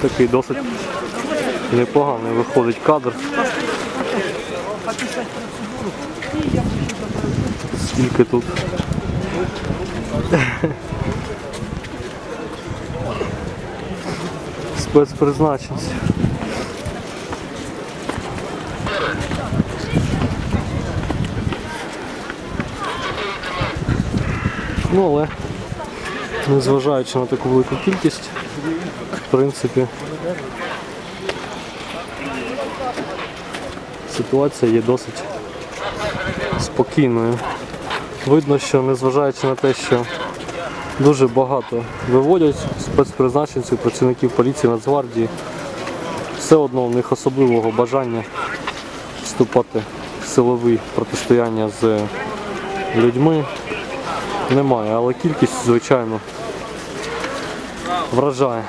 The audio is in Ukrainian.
Такий досить непоганий виходить кадр. Скільки тут? Спецпризначенці. Ну, але незважаючи на таку велику кількість, в принципі, ситуація є досить спокійною. Видно, що незважаючи на те, що дуже багато виводять спецпризначенців, працівників поліції Нацгвардії, все одно у них особливого бажання вступати в силові протистояння з людьми немає, але кількість, звичайно, вражає.